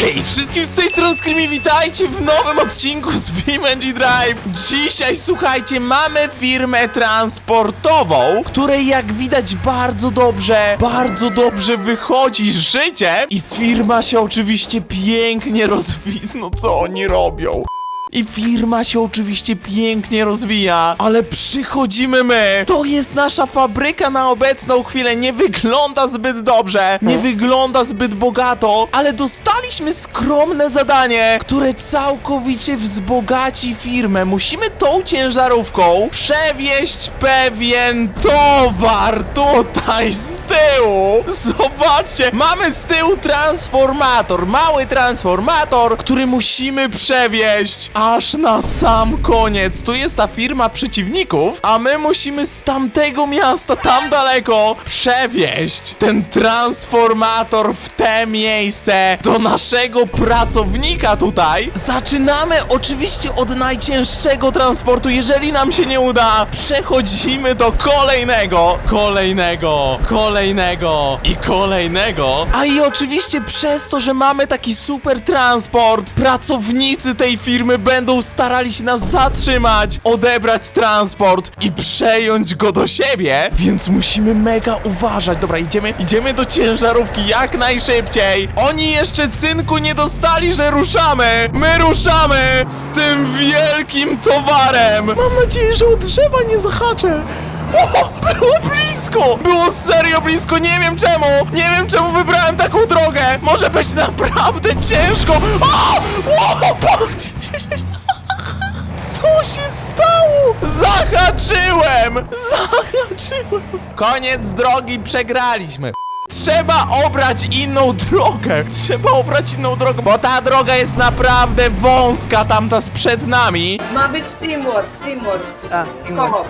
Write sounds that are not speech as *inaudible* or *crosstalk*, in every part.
Hej, wszystkim z tej strony Screamy, witajcie w nowym odcinku z BeamNG Drive. Dzisiaj, słuchajcie, mamy firmę transportową, której jak widać bardzo dobrze, bardzo dobrze wychodzi życie i firma się oczywiście pięknie rozwija. *laughs* No co oni robią? I firma się oczywiście pięknie rozwija, ale przychodzimy my. To jest nasza fabryka na obecną chwilę. Nie wygląda zbyt dobrze, nie wygląda zbyt bogato, ale dostaliśmy skromne zadanie, które całkowicie wzbogaci firmę. Musimy tą ciężarówką przewieźć pewien towar tutaj z tyłu. Zobaczcie, mamy z tyłu transformator, mały transformator, który musimy przewieźć aż na sam koniec. Tu jest ta firma przeciwników, a my musimy z tamtego miasta, tam daleko, przewieźć ten transformator w te miejsce do naszego pracownika tutaj. Zaczynamy oczywiście od najcięższego transportu. Jeżeli nam się nie uda, przechodzimy do kolejnego, kolejnego, kolejnego i kolejnego. A i oczywiście przez to, że mamy taki super transport, pracownicy tej firmy będą starali się nas zatrzymać, odebrać transport i przejąć go do siebie, więc musimy mega uważać. Dobra, idziemy, idziemy do ciężarówki jak najszybciej. Oni jeszcze cynku nie dostali, że ruszamy. My ruszamy z tym wielkim towarem. Mam nadzieję, że od drzewa nie zahaczę. O, było blisko! Było serio blisko, nie wiem czemu! Nie wiem czemu wybrałem taką drogę! Może być naprawdę ciężko! O! O! patrz! Co się stało? Zahaczyłem! Zahaczyłem! Koniec drogi, przegraliśmy. Trzeba obrać inną drogę. Trzeba obrać inną drogę, bo ta droga jest naprawdę wąska, tamta sprzed nami. Ma być teamwork, teamwork. A, Koło.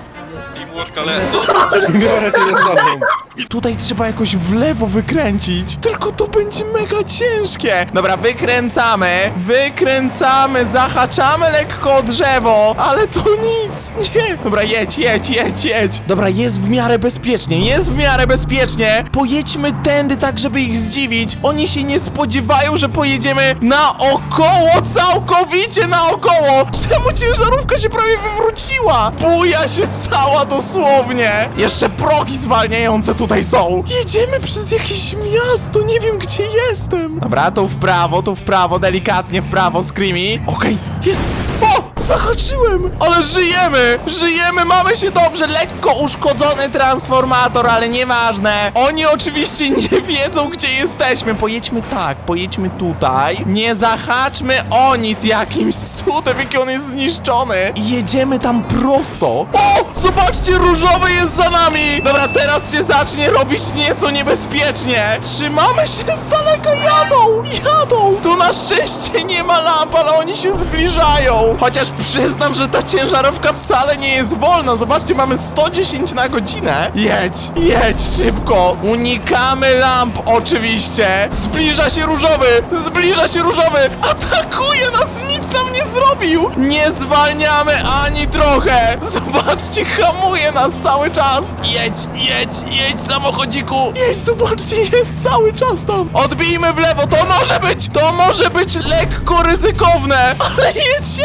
Biorę cię ze sobą. Tutaj trzeba jakoś w lewo wykręcić. Tylko to będzie mega ciężkie. Dobra, wykręcamy. Wykręcamy, zahaczamy lekko o drzewo. Ale to nic. Nie. Dobra, jedź, jedź, jedź, jedź. Dobra, jest w miarę bezpiecznie. Jest w miarę bezpiecznie. Pojedźmy tędy tak, żeby ich zdziwić. Oni się nie spodziewają, że pojedziemy naokoło, całkowicie naokoło. Czemu ciężarówka się prawie wywróciła? Buja się cała dosłownie. Jeszcze progi zwalniające tutaj są. Jedziemy przez jakieś miasto, nie wiem gdzie jestem. Dobra, tu w prawo, tu w prawo, delikatnie w prawo, Screamy. Okej, jest... O! Zahaczyłem! Ale żyjemy! Żyjemy, mamy się dobrze! Lekko uszkodzony transformator, ale nieważne. Oni oczywiście *laughs* nie wiedzą, gdzie jesteśmy. Pojedźmy tak, pojedźmy tutaj. Nie zahaczmy o nic jakimś cudem, jaki on jest zniszczony. I jedziemy tam prosto. O! Zobaczcie, różowy jest za nami! Dobra, teraz się zacznie robić nieco niebezpiecznie. Trzymamy się z daleka, jadą! Jadą! Tu na szczęście nie ma lamp, ale oni się zbliżają. Chociaż przyznam, że ta ciężarówka wcale nie jest wolna. Zobaczcie, mamy 110 na godzinę. Jedź, jedź szybko. Unikamy lamp oczywiście. Zbliża się różowy, zbliża się różowy. Atakuje nas, nic nam nie zrobił. Nie zwalniamy ani trochę. Zobaczcie, hamuje nas cały czas. Jedź, jedź, jedź samochodziku. Jedź, zobaczcie, jest cały czas tam. Odbijmy w lewo, to może być, to może być lekko ryzykowne. *laughs* Ale jedziemy,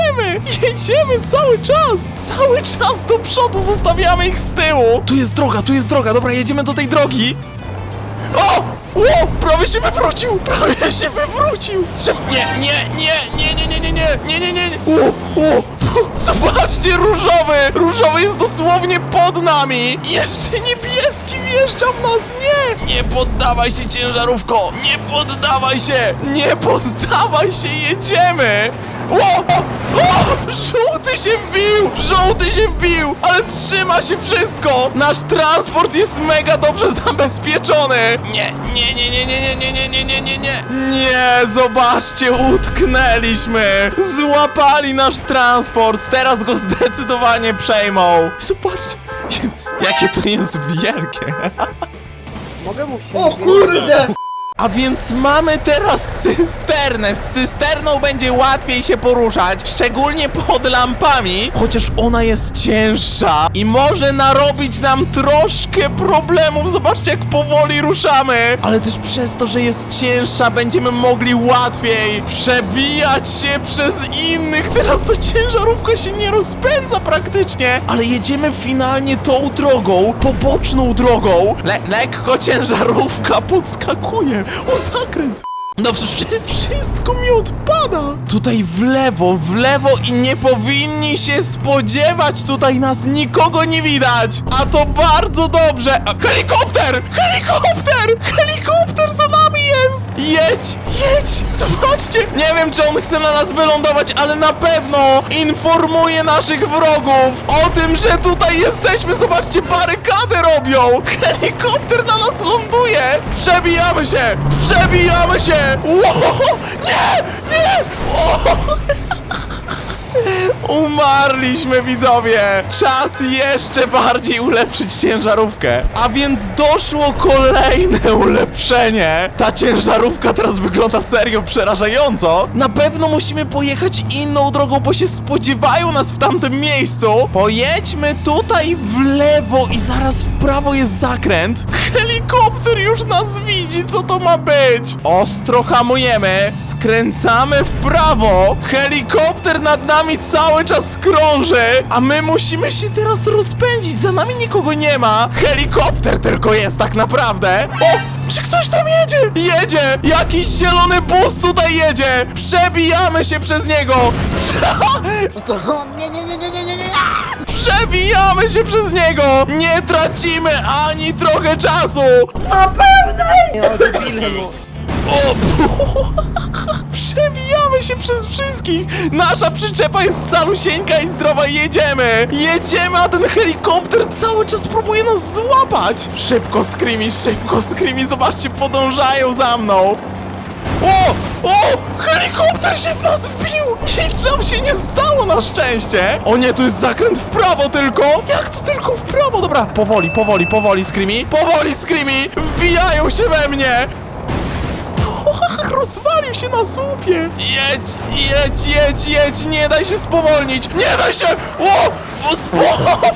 jedziemy cały czas. Cały czas do przodu zostawiamy ich z tyłu. Tu jest droga, tu jest droga. Dobra, jedziemy do tej drogi. O! O! Prawie się wywrócił! Prawie się wywrócił! Trzym... Nie, nie, nie, nie, nie, nie, nie, nie, nie, nie. O! O! *laughs* Zobaczcie, różowy! Różowy jest dosłownie pod nami! Jeszcze niebieski wjeżdża w nas! Nie! Nie poddawaj się, ciężarówko! Nie poddawaj się! Nie poddawaj się! Jedziemy! O! O! o! Żółty się wbił! Żółty się wbił! Ale trzyma się wszystko! Nasz transport jest mega dobrze *laughs* zabezpieczony! Nie, nie, nie, nie, nie, nie, nie, nie, nie, nie, nie, nie! Nie, zobaczcie, utknęliśmy! Złapali nasz transport! Teraz go zdecydowanie przejmą! Zobaczcie, *laughs* jakie to jest wielkie! Mogę *laughs* mu O kurde! A więc mamy teraz cysternę. Z cysterną będzie łatwiej się poruszać, szczególnie pod lampami, chociaż ona jest cięższa i może narobić nam troszkę problemów. Zobaczcie, jak powoli ruszamy. Ale też przez to, że jest cięższa, będziemy mogli łatwiej przebijać się przez innych. Teraz ta ciężarówka się nie rozpędza praktycznie, ale jedziemy finalnie tą drogą, poboczną drogą. Le lekko ciężarówka podskakuje. O, zakręt! No wszy- wszystko mi odpada! Tutaj w lewo, w lewo i nie powinni się spodziewać tutaj nas, nikogo nie widać! A to bardzo dobrze! Helikopter! Helikopter! Helikopter jest! Jedź! Jedź! Zobaczcie! Nie wiem, czy on chce na nas wylądować, ale na pewno informuje naszych wrogów o tym, że tutaj jesteśmy! Zobaczcie, barykadę robią! Helikopter na nas ląduje! Przebijamy się! Przebijamy się! Ło! Nie! Nie! Umarliśmy widzowie! Czas jeszcze bardziej ulepszyć ciężarówkę. A więc doszło kolejne *laughs* ulepszenie. Ta ciężarówka teraz wygląda serio przerażająco. Na pewno musimy pojechać inną drogą, bo się spodziewają nas w tamtym miejscu. Pojedźmy tutaj w lewo i zaraz w prawo jest zakręt. Helikopter już nas widzi, co to ma być? Ostro hamujemy, skręcamy w prawo. Helikopter nad nami cały czas krąży, a my musimy się teraz rozpędzić. Za nami nikogo nie ma. Helikopter tylko jest tak naprawdę. O! Czy ktoś tam jedzie? Jedzie! Jakiś zielony bus tutaj jedzie! Przebijamy się przez niego! To nie, nie, nie, nie, nie, nie, nie. Przebijamy się przez niego! Nie tracimy ani trochę czasu! No, debile, no. O! *laughs* Przebijamy się przez wszystkich! Nasza przyczepa jest calusieńka i zdrowa, jedziemy! Jedziemy, a ten helikopter cały czas próbuje nas złapać! Szybko, Screamy, szybko, Screamy, zobaczcie, podążają za mną! O! O! Helikopter się w nas wbił! Nic nam się nie stało na szczęście! O nie, tu jest zakręt w prawo tylko! Jak to tylko w prawo? Dobra, powoli, powoli, powoli, Screamy! Powoli, Screamy! Wbijają się we mnie! Rozwalił się na słupie! Jedź, jedź, jedź, jedź! Nie daj się spowolnić! Nie daj się! O! o spowolnić!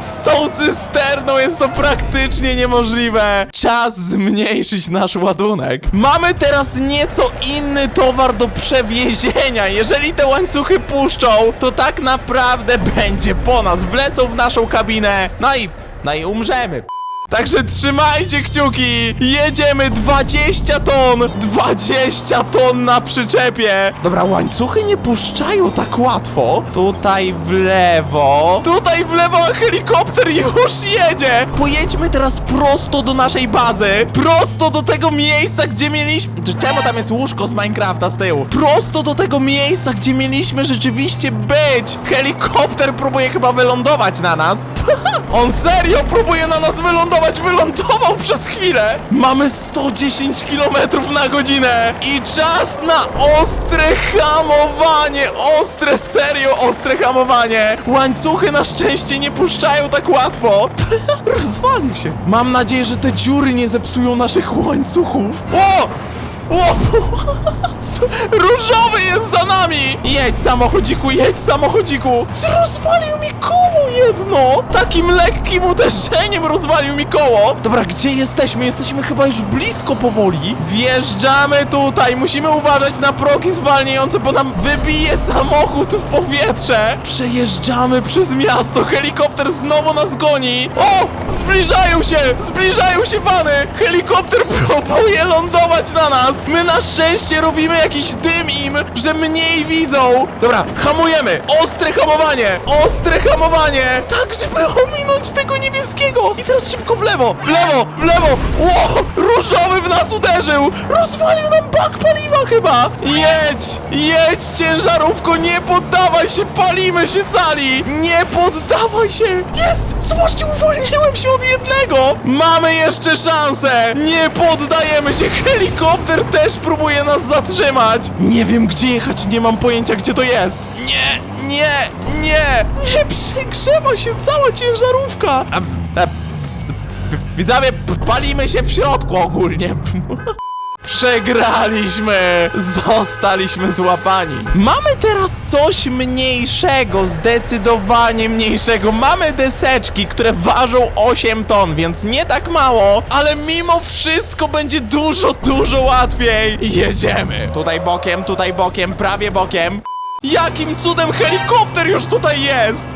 Z tą cysterną jest to praktycznie niemożliwe! Czas zmniejszyć nasz ładunek. Mamy teraz nieco inny towar do przewiezienia. Jeżeli te łańcuchy puszczą, to tak naprawdę będzie po nas. Wlecą w naszą kabinę. No i, no i umrzemy. Także trzymajcie kciuki! Jedziemy 20 ton! 20 ton na przyczepie! Dobra, łańcuchy nie puszczają tak łatwo. Tutaj w lewo. Tutaj w lewo, a helikopter już jedzie! Pojedźmy teraz prosto do naszej bazy. Prosto do tego miejsca, gdzie mieliśmy... Czemu tam jest łóżko z Minecrafta z tyłu? Prosto do tego miejsca, gdzie mieliśmy rzeczywiście być! Helikopter próbuje chyba wylądować na nas. *laughs* On serio próbuje na nas wylądować! Wylądował przez chwilę! Mamy 110 km na godzinę! I czas na ostre hamowanie! Ostre, serio ostre hamowanie! Łańcuchy na szczęście nie puszczają tak łatwo! *laughs* Rozwalił się! Mam nadzieję, że te dziury nie zepsują naszych łańcuchów! O! O! *laughs* Różowy jest za nami! Jedź samochodziku, jedź samochodziku! Rozwalił mi koło jedno! Takim lekkim uderzeniem rozwalił mi koło! Dobra, gdzie jesteśmy? Jesteśmy chyba już blisko powoli. Wjeżdżamy tutaj, musimy uważać na progi zwalniające, bo nam wybije samochód w powietrze! Przejeżdżamy przez miasto, helikopter znowu nas goni! O! Zbliżają się! Zbliżają się wany! Helikopter *laughs* próbuje lądować na nas! My na szczęście robimy jakiś dym im, że mniej widzą! Dobra, hamujemy! Ostre hamowanie! Ostre hamowanie! Tak, żeby ominąć tego niebieskiego! I teraz szybko w lewo! W lewo! W lewo! Ło! Różowy w nas uderzył! Rozwalił nam bak paliwa chyba! Jedź! Jedź ciężarówko! Nie poddawaj się! Palimy się cali! Nie poddawaj się! Jest! Zobaczcie, uwolniłem się od jednego! Mamy jeszcze szansę! Nie poddajemy się! Helikopter też próbuje nas zatrzymać! Nie wiem gdzie jechać, nie mam pojęcia gdzie to jest! Nie! Nie! Nie! Nie przegrzewa się cała ciężarówka! A, a, Widzowie, palimy się w środku ogólnie. *laughs* Przegraliśmy! Zostaliśmy złapani. Mamy teraz coś mniejszego, zdecydowanie mniejszego. Mamy deseczki, które ważą 8 ton, więc nie tak mało, ale mimo wszystko będzie dużo, dużo łatwiej. Jedziemy. Tutaj bokiem, tutaj bokiem, prawie bokiem. Jakim cudem helikopter już tutaj jest?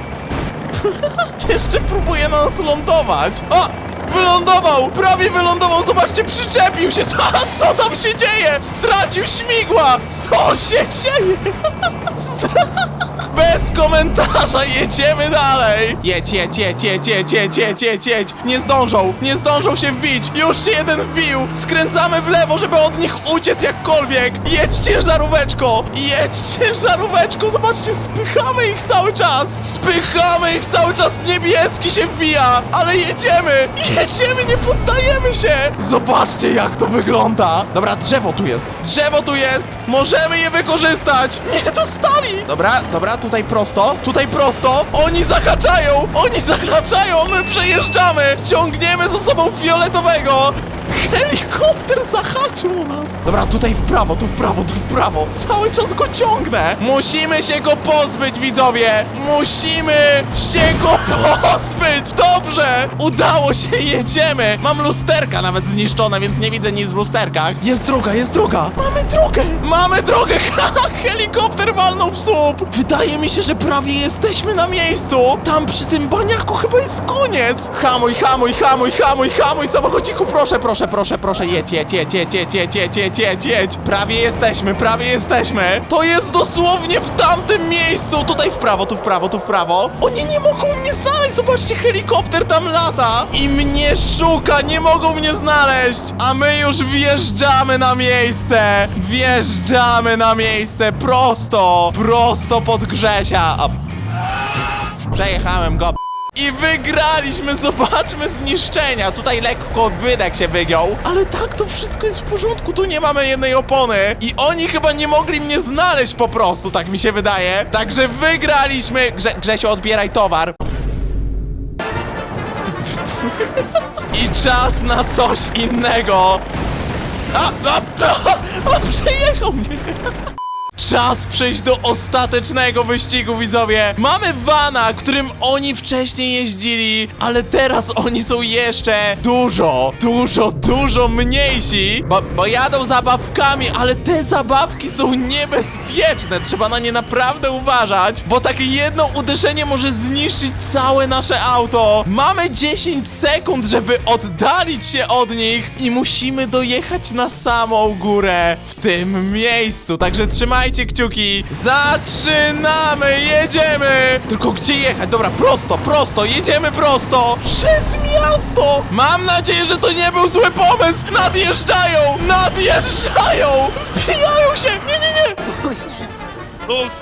*laughs* Jeszcze próbuje na nas lądować. O! Wylądował! Prawie wylądował! Zobaczcie, przyczepił się! *laughs* Co, co tam się dzieje? Stracił śmigła! Co się dzieje? *laughs* Stra... Bez komentarza jedziemy dalej! Jedź, jedź, jedź, jedź, jedź, jedź, jedź, jedź, jedź! Nie zdążą! Nie zdążą się wbić! Już się jeden wbił! Skręcamy w lewo, żeby od nich uciec jakkolwiek! Jedź ciężaróweczko! Jedź ciężaróweczko! Zobaczcie, spychamy ich cały czas! Spychamy ich cały czas! Niebieski się wbija! Ale jedziemy! Jedziemy, nie poddajemy się! Zobaczcie, jak to wygląda! Dobra, drzewo tu jest! Drzewo tu jest! Możemy je wykorzystać! Nie dostali! Dobra, dobra, tutaj prosto, tutaj prosto! Oni zahaczają! Oni zahaczają! My przejeżdżamy! Ciągniemy za sobą fioletowego! Helikopter zahaczył nas! Dobra, tutaj w prawo, tu w prawo, tu w prawo! Cały czas go ciągnę! Musimy się go pozbyć, widzowie! Musimy się go *laughs* pozbyć! Dobrze! Udało się, jedziemy! Mam lusterka nawet zniszczone, więc nie widzę nic w lusterkach. Jest droga, jest droga! Mamy drogę! Mamy drogę! *laughs* Helikopter walnął w słup! Wydaje mi się, że prawie jesteśmy na miejscu! Tam przy tym baniaku chyba jest koniec! Hamuj, hamuj, hamuj, hamuj, hamuj, samochodziku, proszę, proszę, proszę, proszę, jedź, jedź, jedź, jedź, jedź, jedź, jedź, jedź, jedź, jedź. Prawie jesteśmy, prawie jesteśmy. To jest dosłownie w tamtym miejscu. Tutaj w prawo, tu w prawo, tu w prawo. Oni nie mogą mnie znaleźć. Zobaczcie, helikopter tam lata i mnie szuka. Nie mogą mnie znaleźć. A my już wjeżdżamy na miejsce. Wjeżdżamy na miejsce prosto, prosto pod Grzesia. A... Przejechałem go. I wygraliśmy, zobaczmy zniszczenia. Tutaj lekko wydech się wygiął. Ale tak, to wszystko jest w porządku, tu nie mamy jednej opony. I oni chyba nie mogli mnie znaleźć po prostu, tak mi się wydaje. Także wygraliśmy. Grze Grzesiu, odbieraj towar. I czas na coś innego. A, a, a, a przejechał mnie. Czas przejść do ostatecznego wyścigu, widzowie! Mamy vana, którym oni wcześniej jeździli, ale teraz oni są jeszcze dużo, dużo, dużo mniejsi, bo, bo jadą zabawkami, ale te zabawki są niebezpieczne, trzeba na nie naprawdę uważać, bo takie jedno uderzenie może zniszczyć całe nasze auto. Mamy 10 sekund, żeby oddalić się od nich i musimy dojechać na samą górę w tym miejscu, także trzymajcie kciuki. Zaczynamy, jedziemy! Tylko gdzie jechać? Dobra, prosto, prosto, jedziemy prosto! Przez miasto! Mam nadzieję, że to nie był zły pomysł! Nadjeżdżają! Nadjeżdżają! Wbijają się! Nie, nie, nie! *laughs*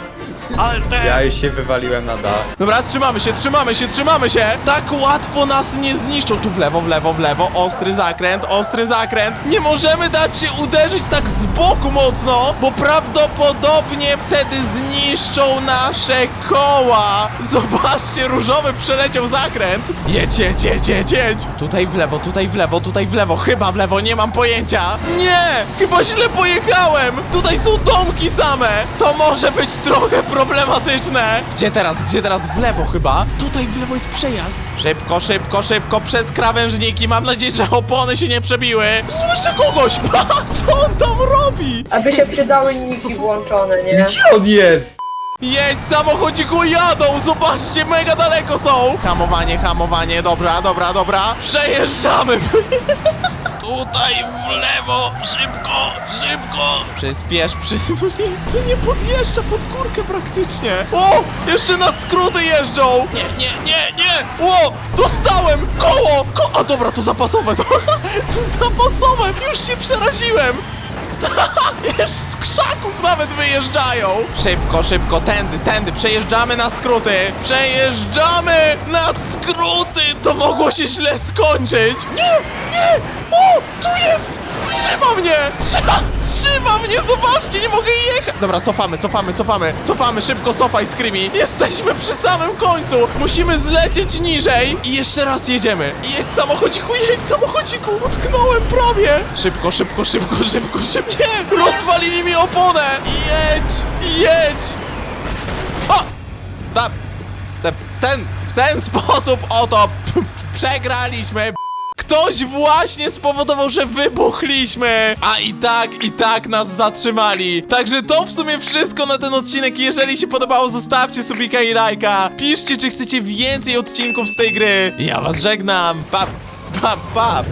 Ja już się wywaliłem na dach. Dobra, trzymamy się, trzymamy się, trzymamy się! Tak łatwo nas nie zniszczą. Tu w lewo, w lewo, w lewo. Ostry zakręt, ostry zakręt. Nie możemy dać się uderzyć tak z boku mocno, bo prawdopodobnie wtedy zniszczą nasze koła. Zobaczcie, różowy przeleciał zakręt. Jedź, jedź, jedź, jedź, jedź. Tutaj w lewo, tutaj w lewo, tutaj w lewo. Chyba w lewo, nie mam pojęcia. Nie! Chyba źle pojechałem. Tutaj są domki same. To może być trochę problematyczne. Gdzie teraz? Gdzie teraz? W lewo chyba. Tutaj w lewo jest przejazd. Szybko, szybko, szybko przez krawężniki. Mam nadzieję, że opony się nie przebiły. Słyszę kogoś. *laughs* Pa, co on tam robi? Aby się przydały niki włączone, nie? Gdzie on jest? Jedź, samochodziku, jadą! Zobaczcie, mega daleko są! Hamowanie, hamowanie, dobra, dobra, dobra. Przejeżdżamy! *laughs* Tutaj w lewo, szybko, szybko! Przyspiesz, przyspiesz, tu nie, tu nie podjeżdża pod górkę praktycznie. O, jeszcze na skróty jeżdżą! Nie, nie, nie, nie! O, dostałem! Koło! Ko a dobra, to zapasowe, to, *laughs* to zapasowe! Już się przeraziłem! *laughs* Jeszcze z krzaków nawet wyjeżdżają! Szybko, szybko, tędy, tędy, przejeżdżamy na skróty! Przejeżdżamy na skróty! To mogło się źle skończyć! Nie, nie! O, tu jest! Trzyma mnie! Trzyma, trzyma mnie, zobaczcie, nie mogę jechać! Dobra, cofamy, cofamy, cofamy, cofamy, szybko cofaj, Screamy. Jesteśmy przy samym końcu! Musimy zlecieć niżej i jeszcze raz jedziemy. Jedź samochodziku, jedź samochodziku! Utknąłem prawie! Szybko, szybko, szybko, szybko, szybko! Nie! Rozwalili mi oponę! Jedź, jedź! O! Ta, te, ten, ten sposób oto przegraliśmy. Ktoś właśnie spowodował, że wybuchliśmy! A i tak, i tak nas zatrzymali. Także to w sumie wszystko na ten odcinek. Jeżeli się podobało, zostawcie subika i lajka. Piszcie, czy chcecie więcej odcinków z tej gry. Ja was żegnam. Pa, pa, pa.